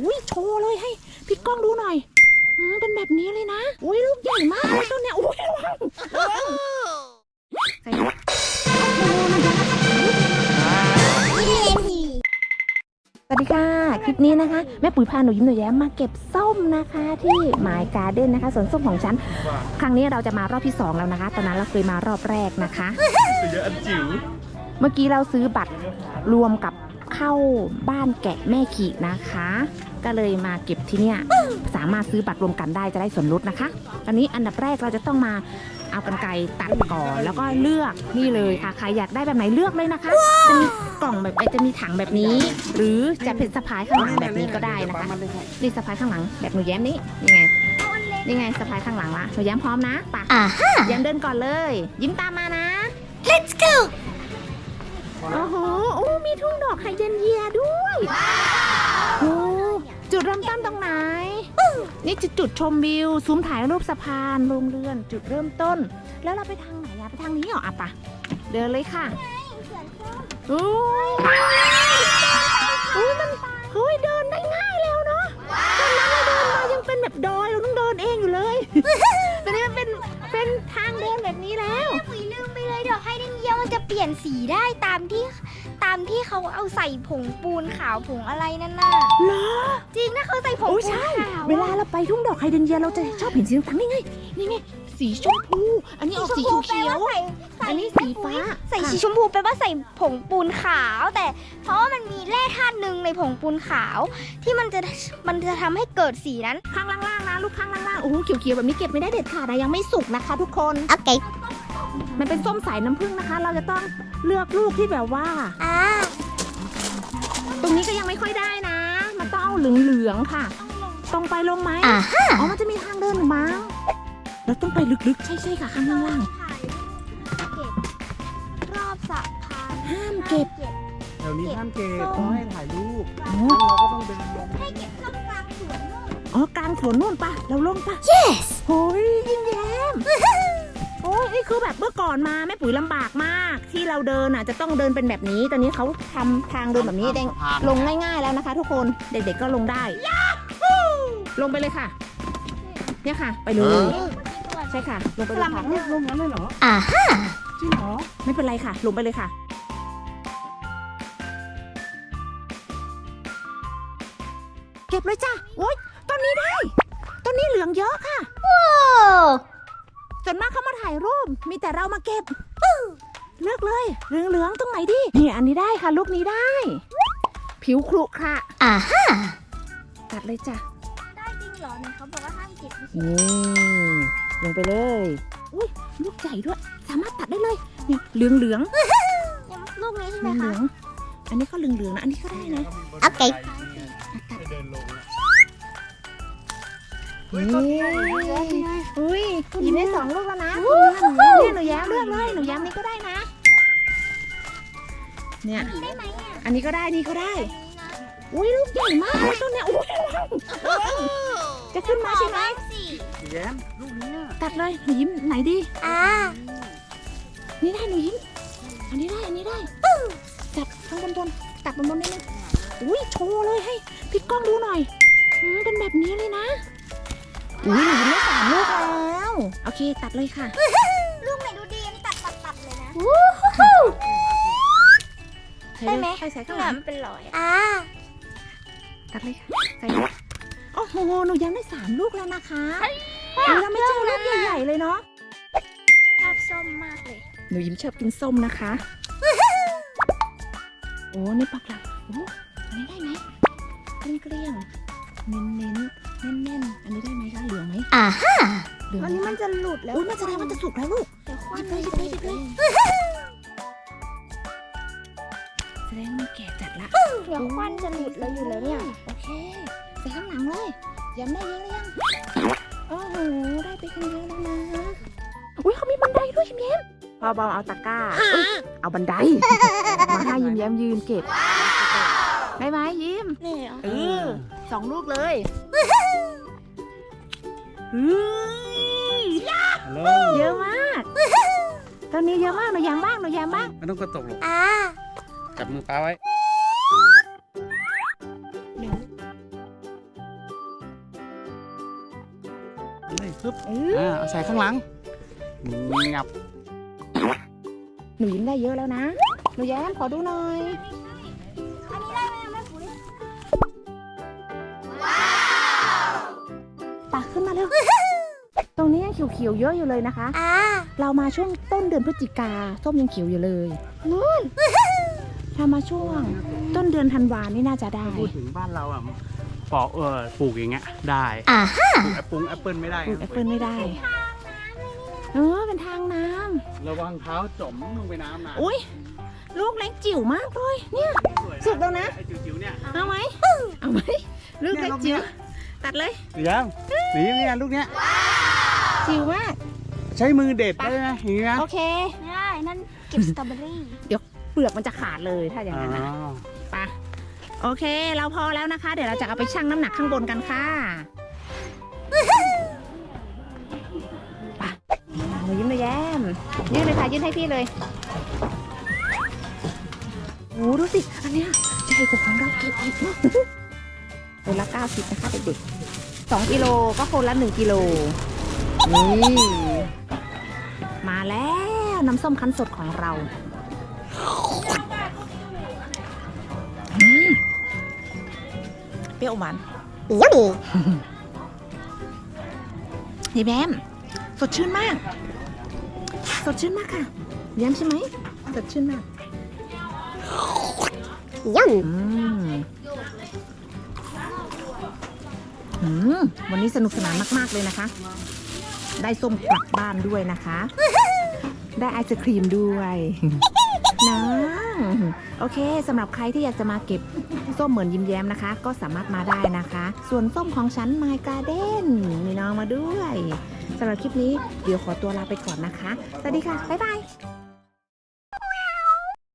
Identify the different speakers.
Speaker 1: อุ้ยโชว์เลยให้พี่ก้องดูหน่อยอืมเป็นแบบนี้เลยนะ อุ้ยลูกใหญ่มากเลยต้นเนี้ยอุ้ยระวังระวังใส่โอ้โหมันจะสวัสดีค่ะ คลิปนี้นะคะ แม่ปุ๋ยพาหนูยิ้มหนูแย้มมาเก็บส้มนะคะที่หมายการ์เด้นนะคะสวนส้มของฉัน ครั้งนี้เราจะมารอบที่สองแล้วนะคะ ตอนนั้นเราเคยมารอบแรกนะคะ
Speaker 2: เยอะอันจิ๋ว
Speaker 1: เมื่อกี้เราซื้อบัตรรวมกับ เข้าบ้านแกะแม่ขีนะคะ ก็เลยมาเก็บที่เนี่ยสามารถซื้อบัตรรวมกันได้จะได้ส่วนลดนะคะตอนนี้อันดับแรกเราจะต้องมาเอากันไกรตัดก่อนแล้วก็เลือกนี่เลยค่ะใครอยากได้แบบไหนเลือกเลยนะคะจะมีกล่องแบบเอ้ยจะมีถังแบบนี้ หรือจะเป็นสะพายข้างหลังแบบนี้ก็ได้นะคะนี่สะพายข้างหลังแบบหนูแย้มนี่นี่ไงนี่ไงสะพายข้างหลังละหนูแย้มพร้อมนะปะ
Speaker 3: อ่าฮะ
Speaker 1: แย้มเดินก่อนเลย ยิ้มตามมานะ ทุ่งดอกไฮเดรนเยียด้วยโอ้จุดเริ่มต้นตรงไหน นี่จุดจุดชมวิว ซุ้มถ่ายรูปสะพานโรงเรือน จุดเริ่มต้น แล้วเราไปทางไหนอะไปทางนี้เหรออะปะเดินเลยค่ะโอ้ยโอ้ยมันเฮ้ยเดินได้ง่ายแล้วเนาะตอนนั้นเราเดินมายังเป็นแบบดอยเราต้องเดินเองอยู่เลยตอนนี้มันเป็นเป็นทางเดินแบบนี้แล้ว
Speaker 3: ปุ๋ยลืมไปเลยดอกไฮเดรนเยียมันจะเปลี่ยนสีได้ตามที่ ตามที่เขาเอาใส่ผงปูนขาวผงอะไรนั่นน่ะ
Speaker 1: เหรอ
Speaker 3: จริงนะเขาใส่ผง
Speaker 1: โอ้
Speaker 3: ปูน
Speaker 1: ใช่
Speaker 3: ขาว
Speaker 1: เวลาเราไปทุ่งดอกไฮเดรนเยียเราจะชอบเห็นสีต่างๆนี่ไงนี่ไงสีชมพู อันนี้ออกสี
Speaker 3: ชมพู
Speaker 1: เขียว
Speaker 3: แปลว่าใส่ใส่
Speaker 1: อันนี้สีฟ้า
Speaker 3: ใส่
Speaker 1: ค่ะ
Speaker 3: สีชมพูแปลว่าใส่ผงปูนขาว แต่เพราะว่ามันมีแร่ธาตุหนึ่งในผงปูนขาว ที่มันจะมันจะทำให้เกิดสีนั้น
Speaker 1: ข้างล่างๆนะลูกข้างล่างๆโอ้โหเขียวๆแบบนี้เก็บไม่ได้เด็ดขาดนะยังไม่สุกนะคะ ทุกคน
Speaker 3: โอเค
Speaker 1: มันเป็นส้มสายน้ำผึ้งนะคะ เราจะต้องเลือกลูกที่แบบว่า
Speaker 3: อ่า
Speaker 1: ตรงนี้ก็ยังไม่ค่อยได้นะ มันต้องเอาเหลืองๆค่ะ ตรงไปลงไหม
Speaker 3: อ่าฮะ
Speaker 1: อ๋อ มันจะมีทางเดินหรือมั้งเราต้องไปลึกๆ ใช่ๆค่ะข้างล่าง
Speaker 3: เก็บรอบสะพาน
Speaker 1: ๆห้ามเก็บ
Speaker 2: แถวนี้ห้ามเก็บเขาให้ถ่ายรูป
Speaker 1: อ๋อ
Speaker 2: งั้นเราก็ต้องเดินลง
Speaker 3: ให้เก็บข้างกลางสวนนู่น
Speaker 1: อ๋อกลางสวนนู่นปะเราลงปะ
Speaker 3: yes
Speaker 1: โอ้ยยิ้มแย้ม โอ้ยนี่คือแบบเมื่อก่อนมาแม่ปุ๋ยลำบากมาก ที่เราเดินอะจะต้องเดินเป็นแบบนี้ ตอนนี้เขาทำทางเดินแบบนี้แดงลงง่ายๆแล้วนะคะ ทุกคนเด็กๆก็ลงได้ ลงไปเลยค่ะ เนี่ยค่ะ ไปเลยใช่ค่ะ ลงไปเลยค่ะ
Speaker 2: ลงนั้นเลยเหรอ
Speaker 3: อ่าฮะ
Speaker 2: จริงเหรอ
Speaker 1: ไม่เป็นไรค่ะ ลงไปเลยค่ะ เก็บเลยจ้ะโอ๊ยต้นนี้ได้ ต้นนี้เหลืองเยอะค่ะ
Speaker 3: โอ้
Speaker 1: ส่วนมากเขามาถ่ายรูป มีแต่เรามาเก็บเลือกเลยเหลืองๆตรงไหนดีนี่อันนี้ได้ค่ะลูกนี้ได้ ผิวครุขระ
Speaker 3: อ่าฮะ
Speaker 1: ตัดเลยจ้ะ
Speaker 3: ได้จริงเหรอเนี่ยเขาบอกว่าห้ามเก็บไม่ใช่
Speaker 1: นี่ลงไปเลยอุ้ยลูกใหญ่ด้วย สามารถตัดได้เลยนี่เหลืองเหลือง
Speaker 3: ยังลูกนี้ใช่
Speaker 1: เห
Speaker 3: ไหม
Speaker 1: ลืองเหลื
Speaker 3: คะ
Speaker 1: องอันนี้ก็เหลืองเหลืองๆนะอันนี้ก็ได้นะ
Speaker 3: โอเค
Speaker 1: อุ้ยหยิบได้สองลูกแล้วนะเนี่ยหนูแย้มเลือกเลยหนูแย้มนี่ก็ได้นะ เนี่ย
Speaker 3: ได้ไหมอะ
Speaker 1: อันนี้ก็ได้นี่ก็ได้ อุ้ยลูกใหญ่มากเลยต้นเนี้ยอุ้ยระวังจะขึ้นมาใช่ไหม
Speaker 3: สิ
Speaker 2: แย้มลูกเนี้ย
Speaker 1: ตัดเลยหนูยิ้มไหนดี
Speaker 3: อ่า
Speaker 1: นี่ได้หนูยิ้ม อันนี้ได้อันนี้ได้จับข้างบนบนตัดบนบนนิดนึงอุ้ยโชว์เลยให้พี่ก้องดูหน่อยอืมเป็นแบบนี้เลยนะ อุ้ยหนูยิ้มได้สามลูกแล้ว โอเค ตัดเลยค่ะ
Speaker 3: ลูกไหนดูดีอันนี้ตัดตัดตัดเลยนะ
Speaker 1: ใส่
Speaker 3: ได้
Speaker 1: เลย
Speaker 3: ไหม
Speaker 1: ใส่ใส่ข้างห
Speaker 3: ห
Speaker 1: ลั
Speaker 3: นางมเป็นรอยอ่า
Speaker 1: ตัดเลยค่ะใส่เลยโอ้โหหนูยังได้สามลูกแล้วนะคะหนูยังไม่เจอลูกใหญ่ๆเลยเนาะ
Speaker 3: ชอบส้มมากเลย
Speaker 1: หนูยิ้มชอบกินส้มนะคะ โอ้นี่ปักหลักโอ้อันนี้ได้ไหมเกลี้ยงเกลี้ยง เน้นเน้นแน่นแน่นๆอันนี้ได้ไหมคะเหลืองไหม
Speaker 3: อ่าฮะ
Speaker 1: เหลือง
Speaker 3: อันนี้มันจะหลุดแล้ว
Speaker 1: อุ้ยมันแสดงว่าจะสุกแล้วลูก
Speaker 3: เดี๋ยวควัน
Speaker 1: หยิบเลยหยิบเลยหยิบเลย แสดงว่ามันแก่จัดละ
Speaker 3: เดี๋ยวควันจะหลุดแล้วอยู่แล้วเนี่ย
Speaker 1: โอเคใส่ข้างหลังเลยย้ำได้เยอะหรือยังโอ้โหได้ไปกันเยอะแล้วนะอุ้ยเขามีบันไดด้วยยิ้มแย้มพอเบาเอาตะกร้าเอ้ยเอาบันได มาให้ยิ้มแย้มยืนเก็บ ได้ไหมยิ้ม
Speaker 3: นี่เอ
Speaker 1: อสองลูกเลยเยอะมาก ตอนนี้เยอะมากหนูยางบ้างหนูยางบ้าง
Speaker 2: ไม่ต้องกระตุกหรอกจับมือป้าไว้
Speaker 1: เลย
Speaker 2: ปึ๊บ
Speaker 1: อ่า
Speaker 2: เอาใส่ข้างหลังงับ
Speaker 1: หนูยิ้มได้เยอะแล้วนะ หนูแย้มขอดูหน่อย เร็วตรงนี้ยังเขียวๆเยอะอยู่เลยนะคะ
Speaker 3: อ่า
Speaker 1: เรามาช่วงต้นเดือนพฤศจิกาส้มยังเขียวอยู่เลย
Speaker 3: นู่น
Speaker 1: ถ้ามาช่วงต้นเดือนธันวานี่น่าจะได้
Speaker 2: พูดถึงบ้านเราอะปอกเออปลูกอย่างเงี้ยได้
Speaker 3: อ่า
Speaker 2: ปลูกแอปเปิลแอปเปิลไม่ได้
Speaker 1: ปลูกแอปเปิลไม่ได้ เออเป็นทางน้ำ
Speaker 2: ระวังเท้าจมลงไปน้ำนะ
Speaker 1: อุ้ยลูกเล็กจิ๋วมากเลย เนี่ย
Speaker 2: สวย
Speaker 1: สุดแล้วนะ
Speaker 2: ไอ้จิ๋วๆเนี่ย
Speaker 1: เอาไหมเอาไหมลูกเล็กจิ๋ว ตัดเลย
Speaker 2: เดี๋ยวสีเนี่ยลูกเนี้ย
Speaker 1: จิ๋วมาก
Speaker 2: ใช้มือเด็ดได้ไหมอย่างเงี้ย
Speaker 1: โอเค
Speaker 3: ไม่ได้นั่นเก็บสตรอเบอรี่
Speaker 1: เปลือกมันจะขาดเลยถ้าอย่าง
Speaker 2: อ๋
Speaker 1: นั้นนะ
Speaker 2: อ
Speaker 1: ไปะโอเค เราพอแล้วนะคะ เดี๋ยวเราจะเอาไปชั่งน้ำหนักข้างบนกันค่ะไปะหนูยิ้มเลยแย้มยื่นเลยค่ะยื่นให้พี่เลยโอ้ดูสิ อันเนี้ยใหญ่กว่าของเราเก็บอีก คนละ90นะคะเด็กๆ 2กิโลก็คนละ1กิโลนี่มาแล้วน้ำส้มคั้นสดของเราอืมเปรี้ยวหวาน
Speaker 3: ยัม
Speaker 1: นี่แบมสดชื่นมาก สดชื่นมากค่ะแย้มใช่ไหมสดชื่นมาก
Speaker 3: ยั
Speaker 1: ม วันนี้สนุกสนานมากๆเลยนะคะ ได้ส้มกลับบ้านด้วยนะคะ ได้ไอศครีมด้วยนะโอเคสำหรับใครที่อยากจะมาเก็บส้มเหมือนยิ้มแย้มนะคะ ก็สามารถมาได้นะคะ ส่วนส้มของฉัน My Garden มีน้องมาด้วยสำหรับคลิปนี้เดี๋ยวขอตัวลาไปก่อนนะคะ สวัสดีค่ะ บ๊ายบาย